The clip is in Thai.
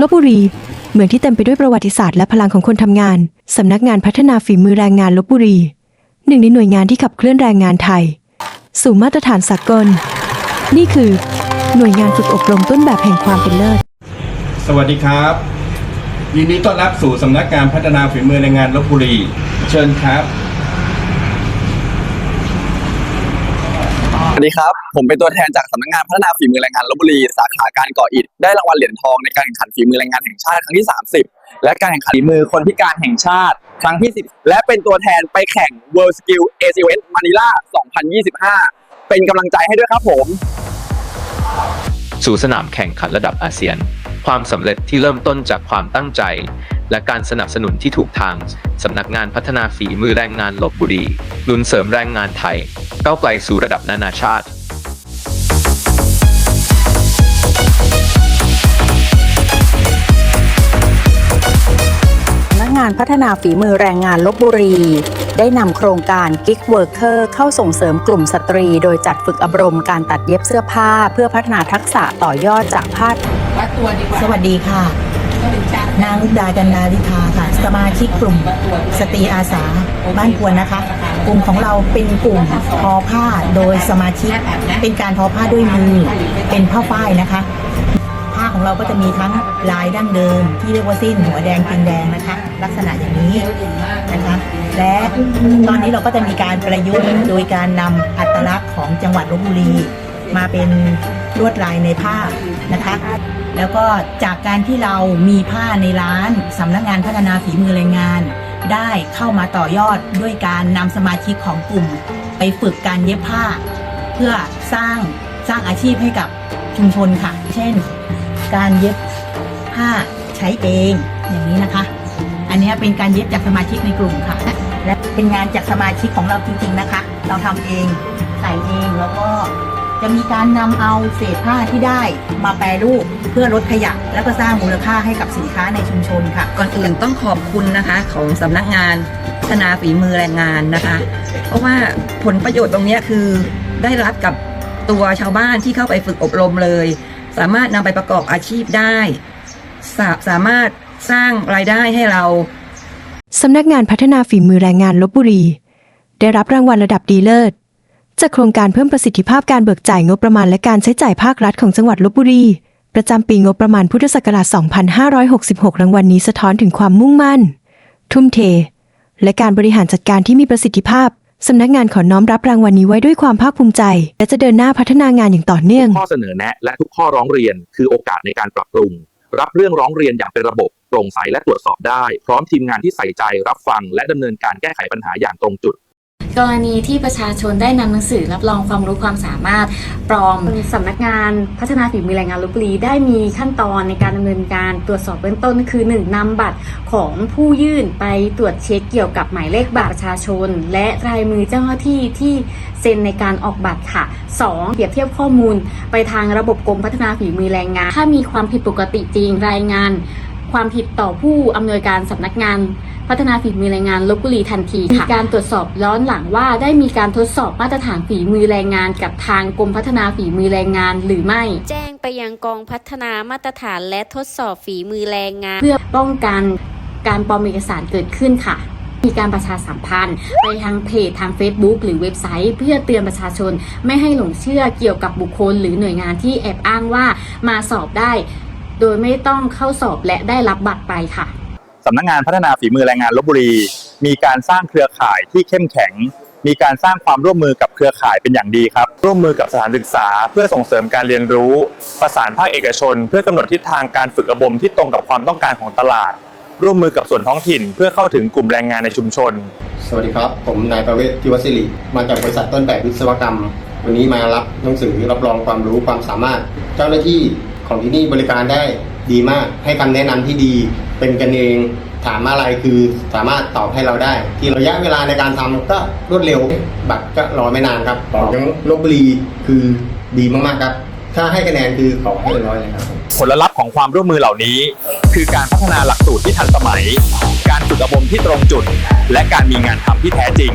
ลบบุรี เมืองที่เต็มไปด้วยประวัติศาสตร์และพลังของคนทำงาน สำนักงานพัฒนาฝีมือแรงงานลบบุรี หนึ่งในหน่วยงานที่ขับเคลื่อนแรงงานไทย สู่มาตรฐานสากล นี่คือ หน่วยงานฝึกอบรมต้นแบบแห่งความเป็นเลิศ สวัสดีครับ ยินดีต้อนรับสู่สำนักงานพัฒนาฝีมือแรงงานลบบุรี เชิญครับ วัสดีครับ ผมเป็นตัวแทนจากสำนักงานพัฒนาฝีมือแรงงานลบบุรี สาขาการก่ออิฐได้รางวัลเหรียญทองในการแข่งขันฝีมือแรงงานแห่งชาติครั้งที่ 30 และการแข่งขันฝีมือคนพิการแห่งชาติ ครั้งที่ 10 และเป็นตัวแทนไปแข่ง World Skill a s e a n Manila 2025 เป็นกำลังใจให้ด้วยครับผม สู่สนามแข่งขันระดับอาเซียน ความสำเร็จที่เริ่มต้นจากความตั้งใจ และการสนับสนุนที่ถูกทางสำนักงานพัฒนาฝีมือแรงงานลบบุรีหนุนเสริมแรงงานไทยก้าวไกลสู่ระดับนานาชาติสำนักงานพัฒนาฝีมือแรงงานลบบุรี ได้นำโครงการ Gig Worker เข้าส่งเสริมกลุ่มสตรี โดยจัดฝึกอบรมการตัดเย็บเสื้อผ้า เพื่อพัฒนาทักษะต่อยอดจากผ้าสวัสดีค่ะ นางลุกดาจันนาลิธาค่ะ สมาชิกกลุ่มสตรีอาสาบ้านควรนะคะ กลุ่มของเราเป็นกลุ่มทอผ้าโดยสมาชิก เป็นการทอผ้าด้วยมือ เป็นผ้าฝ้ายนะคะ ผ้าของเราก็จะมีทั้งลายดั้งเดิม ที่เรียกว่าสิ้นหัวแดงปิงแดงนะคะ ลักษณะอย่างนี้นะคะ และตอนนี้เราก็จะมีการประยุกต์โดยการนำอัตลักษณ์ของจังหวัดลบบุรี มาเป็นลวดลายในผ้านะคะ แล้วก็จากการที่เรามีผ้าในร้านสำนักงานพัฒนาฝีมือแรงงาน ได้เข้ามาต่อยอดด้วยการนำสมาชิกของกลุ่ม ไปฝึกการเย็บผ้า เพื่อสร้างสร้างอาชีพให้กับชุมชนค่ะ เช่น การเย็บผ้าใช้เองอย่างนี้นะคะ อันนี้เป็นการเย็บจากสมาชิกในกลุ่มค่ะ และเป็นงานจากสมาชิกของเราจริงๆนะคะ เราทำเองใส่เองแล้วก็ จะมีการนำเอาเศษผ้าที่ได้มาแปรรูปเพื่อลดขยะ แล้วก็สร้างมูลค่าให้กับสินค้าในชุมชนค่ะ ก่อนอื่นต้องขอบคุณนะคะของสำนักงานพัฒนาฝีมือแรงงานนะคะ เพราะว่าผลประโยชน์ตรงเนี้ยคือได้รับกับตัวชาวบ้านที่เข้าไปฝึกอบรมเลย สามารถนำไปประกอบอาชีพได้สาสามารถสร้างรายได้ให้เราสำนักงานพัฒนาฝีมือแรงงานลบบุรี ได้รับรางวัลระดับดีเลิศ จากโครงการเพิ่มประสิทธิภาพการเบิกจ่ายงบประมาณและการใช้จ่ายภาครัฐของจังหวัดลบบุรี ประจำปีงบประมาณพุทธศักราช 2566 รางวัลนี้สะท้อนถึงความมุ่งมั่น ทุ่มเท และการบริหารจัดการที่มีประสิทธิภาพ สำนักงานขอน้อมรับรางวัลนี้ไว้ด้วยความภาคภูมิใจ และจะเดินหน้าพัฒนางานอย่างต่อเนื่อง ข้อเสนอแนะและทุกข้อร้องเรียนคือโอกาสในการปรับปรุง รับเรื่องร้องเรียนอย่างเป็นระบบโปร่งใสและตรวจสอบได้ พร้อมทีมงานที่ใส่ใจรับฟัง และดำเนินการแก้ไขปัญหาอย่างตรงจุด กรณีที่ประชาชนได้นำหนังสือรับรองความรู้ความสามารถปลอมสำนักงานพัฒนาฝีมือแรงงานลพบุรีได้มีขั้นตอนในการดำเนินการตรวจสอบเบื้องต้นคือ 1. นำบัตรของผู้ยื่นไปตรวจเช็คเกี่ยวกับหมายเลขบัตรประชาชน และลายมือเจ้าหน้าที่ที่เซ็นในการออกบัตรค่ะ 2. เปรียบเทียบข้อมูลไปทางระบบกรมพัฒนาฝีมือแรงงาน ถ้ามีความผิดปกติจริงรายงาน ความผิดต่อผู้อำนวยการสำนักงาน พัฒนาฝีมือแรงงานลบบุรีทันทีค่ะมีการตรวจสอบย้อนหลังว่าได้มีการทดสอบมาตรฐานฝีมือแรงงาน กับทางกรมพัฒนาฝีมือแรงงานหรือไม่ แจ้งไปยังกองพัฒนามาตรฐานและทดสอบฝีมือแรงงาน เพื่อป้องกันการปลอมเอกสารเกิดขึ้นค่ะมีการประชาสัมพันธ์ ไปทางเพจทาง Facebook หรือเว็บไซต์ เพื่อเตือนประชาชนไม่ให้หลงเชื่อเกี่ยวกับบุคคล หรือหน่วยงานที่แอบอ้างว่ามาสอบได้ โดยไม่ต้องเข้าสอบและได้รับบัตรไปค่ะ สำนักงานพัฒนาฝีมือแรงงานลบบุรี มีการสร้างเครือข่ายที่เข้มแข็ง มีการสร้างความร่วมมือกับเครือข่ายเป็นอย่างดีครับ ร่วมมือกับสถานศึกษา เพื่อส่งเสริมการเรียนรู้ ประสานภาคเอกชน เพื่อกำหนดทิศทางการฝึกอบรมที่ตรงกับความต้องการของตลาด ร่วมมือกับส่วนท้องถิ่น เพื่อเข้าถึงกลุ่มแรงงานในชุมชน สวัสดีครับ ผมนายประเวศทิวศิริมาจากบริษัทต้นแบบวิศวกรรม วันนี้มารับหนังสือรับรองความรู้ความสามารถ เจ้าหน้าที่ของที่นี่บริการได้ดีมากให้คำแนะนำที่ดี เป็นกันเอง ถามอะไรคือสามารถตอบให้เราได้ ที่ระยะเวลาในการทำก็รวดเร็ว บัตรก็รอไม่นานครับของลบบุรีคือดีมากๆครับ ถ้าให้คะแนนคือขอให้ร้อยเลยครับ ผลลัพธ์ของความร่วมมือเหล่านี้ คือการพัฒนาหลักสูตรที่ทันสมัย การฝึกอบรมที่ตรงจุด และการมีงานทำที่แท้จริง